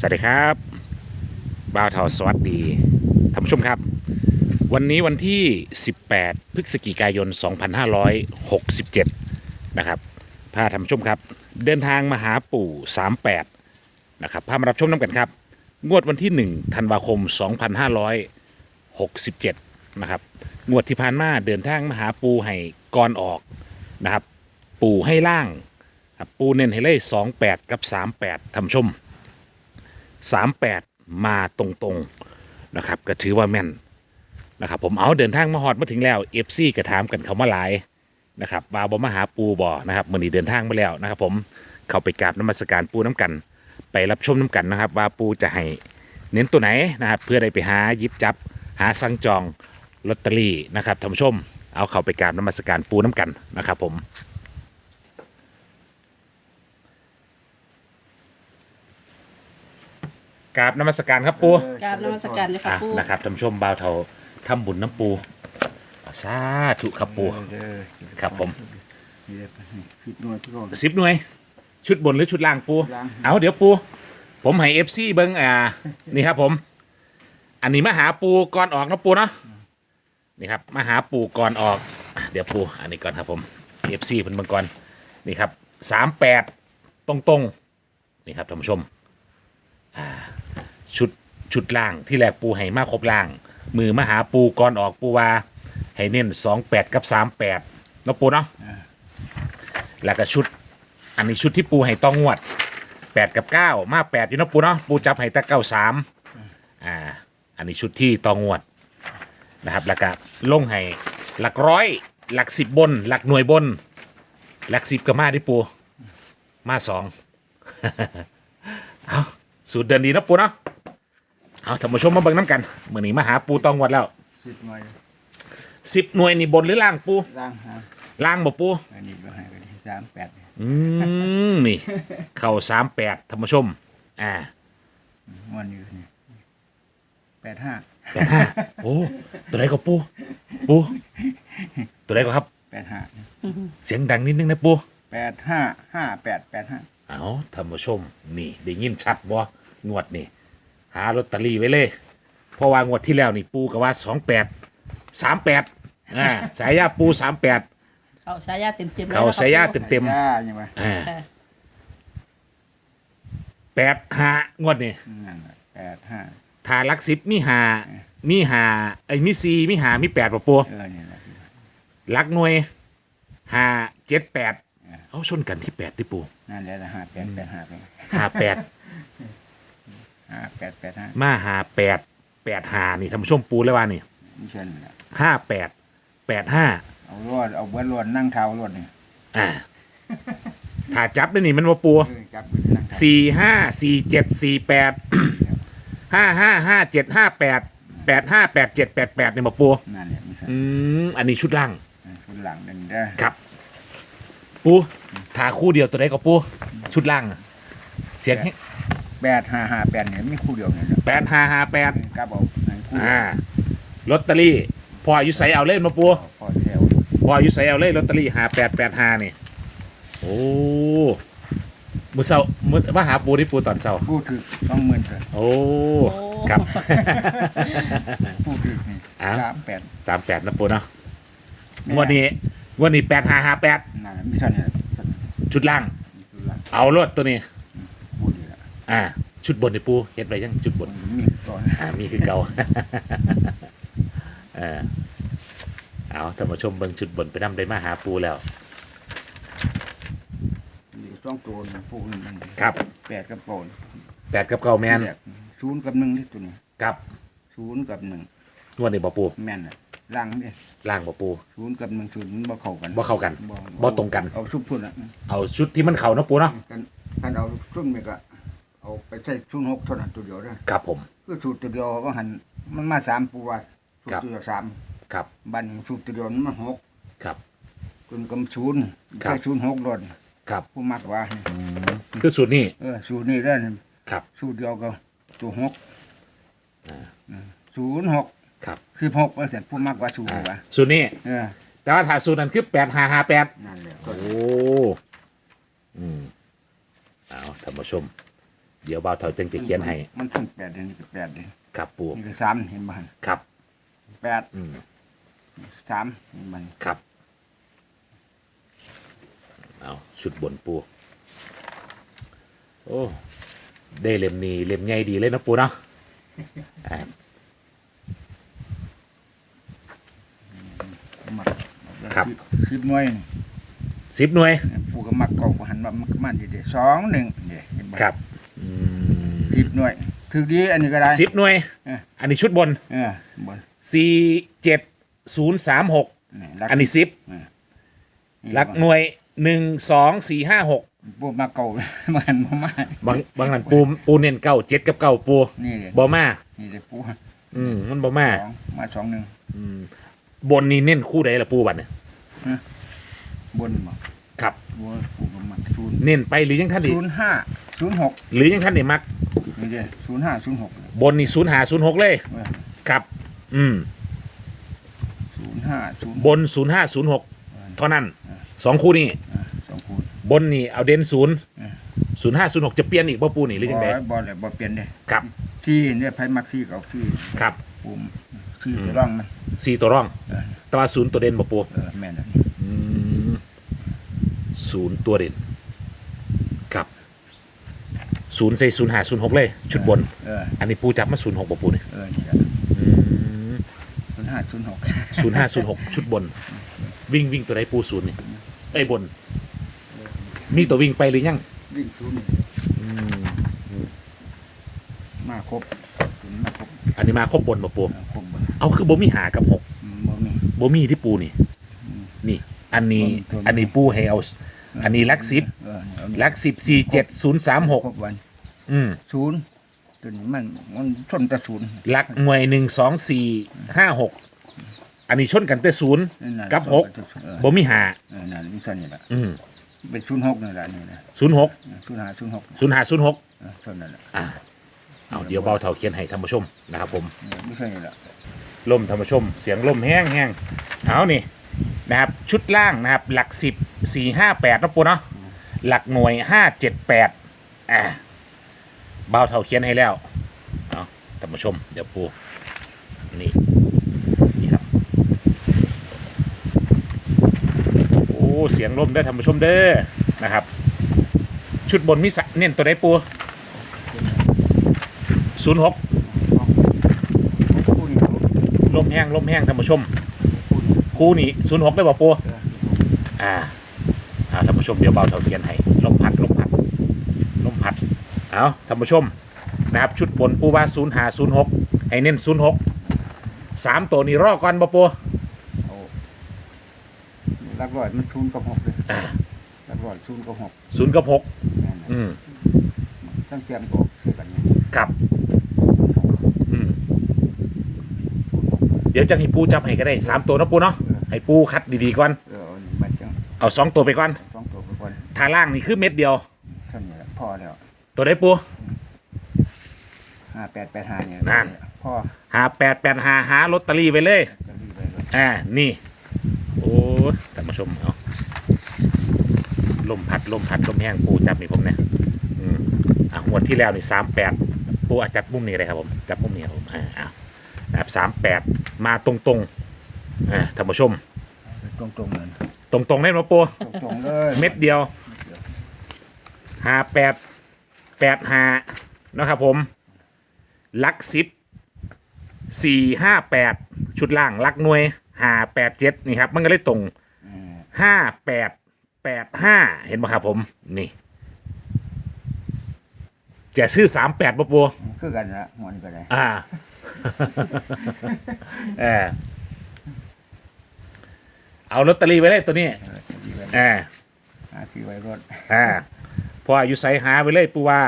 สวัสดีครับบ่าวทอสวัสดีท่านผู้ชมครับ วันนี้วันที่ 18 พฤศจิกายน 2567 นะครับพาท่านผู้ชมครับ เดินทางมาหาปู่ 38 นะครับพามารับชมน้ำกันครับ งวดวันที่ 1 ธันวาคม 2567 นะครับ งวดที่ผ่านมาเดินทางมาหาปูให้ก่อนออกนะครับ ปูให้ล่าง ปูเน้นให้เลย28 กับ 38ท่านผู้ชม 38 มาตรงๆนะครับ ก็ถือว่าแม่นนะครับ ผมเอาเดินทางมาฮอดมาถึงแล้ว FC กระถามกันเขามาหลายนะครับว่าบมาหาปูบ่อนะครับมื้อนี้เดินทางมาแล้วนะครับ ผมเข้าไปกราบน้ำมัสการปูน้ำกัน ไปรับชมน้ำกันนะครับ ว่าปูจะให้เน้นตัวไหนนะครับ เพื่อได้ไปหายิบจับ หาสั่งจองลอตเตอรี่นะครับท่านผู้ชม เอาเข้าไปกราบน้ำมัสการปูน้ำกันนะครับ ผม กราบนมัสการครับปูกราบนมัสการเลยค่ะอะปู่นะครับท่านผู้ชมบ่าวเทาทำบุญน้ำปูอะสาธุครับปูครับผมคิดหน่วยที่ก่อน สิบหน่วย ชุดบนหรือชุดล่างปู ล่าง เอาเดี๋ยวปู ผมให้เอฟซีเบิ้งอ่า นี่ครับผม อันนี้มาหาปูก่อนออกนะปูเนาะนี่ครับมาหาปูก่อนออกอะเดี๋ยวปูอันนี้ก่อนครับผมเอฟซีเพิ่นเบิ่งก่อนนี่ครับสามแปดตรงตรงๆนี่ครับท่านผู้ชมอ่า ชุดชุดล่างที่แรกปูให้มาครบล่าง มือมาหาปูก่อนออกปูว่าให้เน้นสองแปดกับสามแปดนาะปูเนาะแล้วก็ชุด อันนี้ชุดที่ปูให้ต้องงวดแปดกับเก้ามาแปดอยู่เนาะปูเนาะปูจับให้แต่เก้าสามอ่า อันนี้ชุดที่ต้องงวดนะครับแล้วก็ลงให้หลักร้อยหลักสิบบน หลักหน่วยบน หลักสิบก็มาที่ปู มาสอง เอาสูตรเดินดีเนาะปูเนาะ เอาท่านผู้ชมมาเบิ่งน้ำกันเมื่อนี้มาหาปูตองงวดแล้วคิดหน่วยสิบหน่วยนี่บนหรือล่างปูร่างหาล่างบ่ปู อันนี้ก็ให้ไปที่สามแปดอืมนี่ เข่าสามแปดท่านผู้ชม อ่าวันนี้นี่แปดห้าแปดห้าโอ้ตัวไหนก็ปูปู ตัวไหนก็ครับ แปดห้าเสียงดังนิดนึงนะปูแปดห้าห้าแปดแปดห้าเอาท่านผู้ชม นี่ได้ยินชัดบ่งวดนี่ หาลอตเตอรี่ไว้เลย เพราะว่างวดที่แล้วนี่ปูก็ว่าสองแปดสามแปดอ่าสายยาปูสามแปดเขาสายาเต็มเต็มเขาสายยาเต็มย่ายังไงอ่าแปดห้างวดนี่นั่นแหละแปดห้าถ้าหลักสิบมีหามีหาไอ้ยมีซีมีหามีแปดป่ะปูเออนี่แหละหลักหน่วยห้าเจ็ดแปดเอาชนกันที่แปดที่ปูนั่นแหละห้าแปดแปดห้าไปห้าแปด ห้าแปดแปดห้ามาหาแปดแปดหานี่ท่านผู้ชมปูเลยว่านี่ไม่ใช่นั่นแหละห้าแปดแปดห้าเอาลวดเอาเบิ้ลลวดนั่งเท้าลวดนี่อ่าถ้าจับได้นี่มันว่าปูเออจับไปนั่งเท้าสี่ห้าสี่เจ็ดสี่แปดห้าห้าห้าเจ็ดห้าแปดแปดห้าแปดเจ็ดแปดแปดนี่มาปูนั่นแหละไม่ใช่อืมอันนี้ชุดล่างชุดหลังนั่นเด้อครับ ปูทาคู่เดียวตัวใดก็ปูชุดล่างอะเสียง แปดห้าห้าแปดเนี่ยไม่คู่เดียวเนี่ยแปดห้าห้าแปดกลับเอาให้คู่อ่าลอตเตอรี่พออายุใสเอาเล่นมาปูพอแถวพออายุใสเอาเล่นลอตเตอรี่หาแปดแปดห้านี่โอ้มือเศร้ามือมาหาปูที่ปูตอนเศร้าพูดถึงต้องหมื่นเถอะโอ้ครับพูดถึงนี่อ้าว สามแปดสามแปดนะปูเนาะงวันนี้งวันนี้แปดห้าห้าแปดนั่นแหละไม่ใช่เนี่ยชุดล่างชุดหลังเอารถตัวนี้พูด อยู่ละอ่า ชุดบนนี่ปูเฮ็ดไปยังชุดบนมีก่อนอ่ามีคือเก่าเออเอาท่านผู้ชมเบิ่งชุดบนไปนำได้มาหาปูแล้วมีต้องตัวนะพูดหนึ่งครับแปดกับโกนแปดกับเก่าแมนศูนย์กับหนึ่งที่ตัวนี้กับศูนย์กับหนึ่งงวดนี้บ่ปูแม่นน่ะล่างนี่ล่างบ่ปูศูนย์กับหนึ่งศูนย์บ่เข้ากันบ่เข้ากันบ่ตรงกันเอาซุปพุ่นอะเอาชุดที่มันเข้าเนาะปูเนาะกันกันเอาซุ่มนี่ก็ เอาไปใส่ศูนย์หกเท่านั้นตัวเดียวเด้อครับผม คือสูตรตัวเดียวก็หันมันมาสามปูว่าสูตครัรบตัวเดียวสามครับ บัดนสูตรตัวเดียวมันมาหกครับจนกำศูนย์ครับใส่ศูนย์หกโดนครับผู้มักว่าคือสูตรนี้เออสูตรนี้เด้อครับ สูตรเดียวก็ตัวหกศูนย์หกครับคือหกเปอร์เซ็นต์ผู้มักว่าสูตรอ่าว่าสูตรนี้ เออแต่ว่าถ้าสูตรนั้นคือแปดห้าห้าแปดนั่นแหละโอ้อืมเอาท่านผู้ชม เดี๋ยวบ่าวเถาจึงจะเขียนให้มันขึ้นแปดเดือนนี่ก็แปดเดือนครับปูนี่ก็สามเห็นบ้านครับแปดอืมสามเห็นบ้านครับเอาชุดบนปูโอ้ได้เล่มนี้เล่มใหญ่ดีเลยนะปูเนาะอ่ามักครับสิบหน่วยนี่สิบหน่วยผู้ก็มักเก่าก็หันว่ามักมันเด็ดสองหนึ่งเด็ดเห็นบ่ครับอืม สิบหน่วยถือดีอันนี้ก็ได้ สิบหน่วย เออ อันนี้ชุดบนเออบนสี่เจ็ดศูนย์สามหกนี่รักอันนี้สิบนี่หลักหน่วยหนึ่งสองสี่ห้าหกพวกมาเก่ามันบ่มา บางบางนั้นปูปูเน้นเก้าเจ็ดกับเก้าปูนี่เลย บอมานี่เลยปูอืมมันบอมาสองมาสองหนึ่งบนนี่เน้นคู่ใดละปูบัดเนี่ยบนบ่ครับบัวปูก็มักศูนย์เน้นไปหรือยังท่านดิศูนย์ห้า ศูนย์หกหรือยังท่านดิมัก นี่เลยศูนย์ห้าศูนย์หกบนนี่ศูนย์หาศูนย์หกเลยเออครับ อืม ศูนย์ห้าศูนย์บนศูนย์ห้าศูนย์หกเท่านั้นสองคู่นี่สองคูณบนนี่เอาเด่นศูนย์เออศูนย์ห้าศูนย์หกจะเปลี่ยนอีกป่ะปูนี่หรือยังไงบ่บ่เลยบ่เปลี่ยนเลยครับที่เนี่ยไผมักที่เก่าที่ครับปูมที่จะร่องมันสี่ตัวร่องเออแต่ว่าศูนย์ตัวเด่นป่ะปูเออแม่นอันนี้อืมศูนย์ตัวเด่นครับ ศูนย์ใส่ศูนย์หาศูนย์หกเลย ชุดบน เอออันนี้ปูจับมาศูนย์หกป่ะปูเนี่ยเออนี่แหละศูนย์ห้าศูนย์หกศูนย์ห้าศูนย์หกชุดบน วิ่งวิ่งตัวใดปูศูนย์นี่ไอ้ยบน มีตัววิ่งไปหรือยังวิ่งศูนย์มาครบศูนย์มาครบอันนี้มาครบบนป่ะปูเออครบบนเอาคือบ่มีหากับหกอืมบ่มี บ่มีที่ปูนี่นี่ อันนี้ตัวนี้ อันนี้ปูให้เอาอันนี้ลักสิบ เออเอานี่ลักสิบสี่เจ็ดศูนย์สามหกครบวันอืมศูนย์ตัวนี้มันมันชนแต่ศูนย์ลักหน่วยหนึ่งสองสี่ห้าหกอันนี้ชนกันแต่ศูนย์นั่นน่ะกับหกเออบ่มีหาเออนั่นนี่เท่านี้แหละอืมเป็นศูนย์หกนี่แหละนี่นะศูนย์หกศูนย์ห้าศูนย์หกศูนย์หาศูนย์หกเออเท่านั้นแหละอ่าเอาเดี๋ยวเบาเท่าเขียนให้ท่านผู้ชมนะครับผม เออไม่ใช่นี่แหละลมท่านผู้ชม เสียงลมแห้งแห้งเอานี่ นะครับ ชุดล่างนะครับ หลักสิบสี่ห้าแปดนะปูเนาะ หลักหน่วยห้าเจ็ดแปดอ่าเบาเท่าเขียนให้แล้ว เอาท่านผู้ชม เดี๋ยวปูนี่ นี่ครับ โอ้ เสียงลมได้อท่านผู้ชมเด้อ นะครับ ชุดบนมีสะเน้นตัวไหนปูศูนย์หกคู่นี้ลมแห้งลมแห้งท่านผู้ชม คู่นี้ศูนย์หกได้ป่ะปูอ่าเอาท่าน ผู้ชมเดี๋ยวเบาเท่าเทียนให้ลมพัดลมพัดลมพัดเอาท่านผู้ชมนะครับชุดบนปูว่าศูนย์หาศูนย์หกให้เน้นศูนย์หกสามตัวนี้รอก่อนป่ะปูเอาลักร้อยมันศูนย์กับหกเลยอ่าลักร้อยศูนย์กับหกศูนย์กับหกนั่นน่ะอืมตั้งเสียงก็คือกันนี่ครับอืมเดี๋ยวจะให้ปูจับให้ก็ได้สามตัวนะปูเนาะให้ปูคัดดีๆก่อนเออเอานี่มันจังเอาสองตัวไปก่อน ทาล่างนี่คือเม็ดเดียว เท่านี้แหละพอแล้วตัวได้ปูห้าแปดแปดห้าเนี่ยนั่นพ่อหาแปดแปดหาหาลอตเตอรี่ไปเลย จะรีบไปเลยอ่า นี่ โอ้ยท่านผู้ชมเอาลมพัด ลมพัด ลมแห้งปูจับนี่ผมเนี่ยอืมอะงวดที่แล้วนี่สามแปดปูอาจจับมุมนี้เลยครับผม จับมุมนี้ครับผมอ่าเอานะครับสามแปดมาตรงตรงๆอ่าท่านผู้ชม ตรงตรงๆเลยตรงตรงๆได้ไหมปูตรงตรงๆเลย เม็ดเดียว หาแปดแปดหานะครับผมลักสิบสี่ห้าแปดชุดล่างลักหน่วยหาแปดเจ็ดนี่ครับมันก็เลยตรงเออห้าแปดแปดห้าเห็นไหมครับผมนี่จะชื่อสามแปดปะปูคือกันละหัวนี่ก็ได้อ่าเออเอาลอตเตอรี่ไปเลยตัวนี้เออจะรีบไปอ่าหาที่ไว้รถอ่า พออายุใส่หาไปเลยปูว่า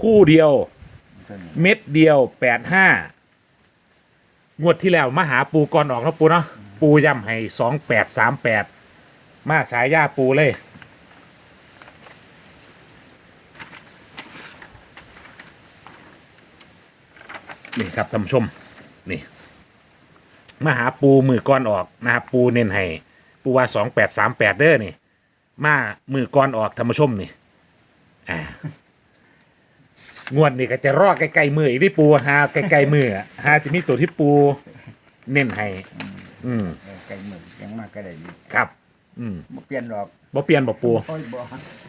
คู่เดียว เม็ดเดียวแปดห้างวดที่แล้วมาหาปูก่อนออกนะปูเนาะปูย่ำให้สองแปดสามแปดมาสายย่าปูเลย นี่ครับท่านผู้ชม นี่มาหาปูมือก้อนออกนะครับปูเน้นให้ปูว่าสองแปดสามแปดเด้อนี่ มามือก้อนออกท่านผู้ชมนี่ อ่างวดนี่ก็จะรอใกล้ๆมืออีกที่ปูหาใกล้ๆมืออะหาจะมีตัวที่ปูเน้นให้อืมเออไก่หมึกยังมากก็ได้อยู่ครับ อืมบ่เปลี่ยนหรอกบ่เปลี่ยนบ่ปูโอ้ยบ่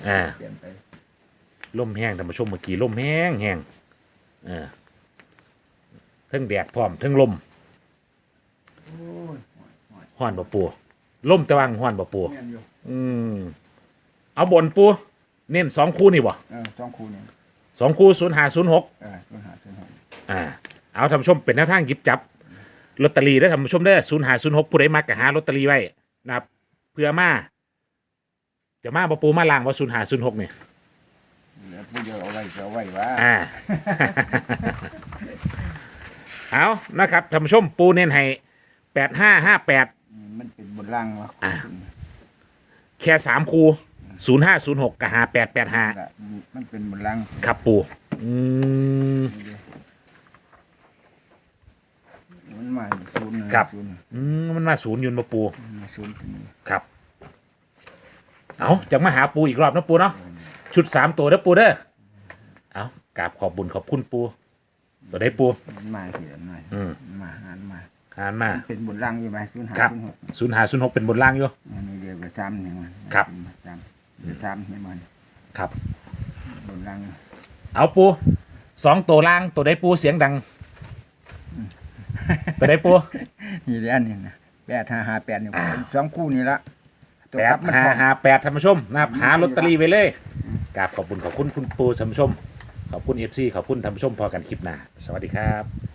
อ่า เปลี่ยนไปลมแห้งท่านผู้ชมเมื่อกี้ลมแห้งแห้งเออเทั้งแดดพร้อมเทั้งลมโอ้ยห้อนบ่ปูลมตะวังห้อนบ่ปูเมียนอยู่ อืม เอาบนปู เน้นสองคู่นี่บ่เออสองคู่นี่สองคู่ศูนย์หาศูนย์หกเออต้นหาต้นหาอ่าเอาท่านผู้ชมเป็นแนวทางหยิบจับลอตเตอรี่ได้อท่านผู้ชมได้ศูนย์หาศูนย์หกผู้ใดมักก็หาลอตเตอรี่ไว้นะครับเพื่อมาจะมาบ่ปูมาล่างว่าศูนย์หาศูนย์หกเนี่ยแล้วผู้เดียวเอาไว้ก็เอาไว้ว่าอ่า เอานะครับท่านผู้ชมปูเน้นให้แปดห้าห้าแปดมันเป็นบนล่างวะแค่สามคู ศูนย์ห้าศูนย์หกกับหาแปดแปดห้าละมันเป็นบนล่างครับปูอืม มันมาศูนย์นะครับ ศูนย์อืมมันมาศูนย์อยุนมาปูมาศูนย์ถึงครับ เอาจากมาหาปูอีกรอบนะปูเนาะชุดสามตัวเด้อปูเด้อเอากราบขอบบุญขอบคุณปูตัวได้ปู มันมาเสียหน่อยอืม มันมาหานมาหานมาเป็นบนล่างอยู่ไหมศูนย์หาครับ ศูนย์หกศูนย์หาศูนย์หกเป็นบนล่างอยู่ อันนี้เดียวกับซ้ำหนึ่งมันครับ ซ้ำ เดี๋ยวซ้ำให้มันครับ บนล่างเอาปูสองตัวล่างตัวได้ปูเสียงดัง ตัวได้ปู นี่เดี๋ยวอันนี้นะแปดห้าห้าแปดนี่สองคู่นี่ละตัวแปครัดบมันหาพอหาแปดท่านผู้ชมนะครับหาลอตเตอรี่ไว้เลยกราบขอบคุณขอบคุณคุณปูท่านผู้ชม ขอบคุณเอฟซีขอบคุณท่านผู้ชมพอกันคลิปหน้า สวัสดีครับ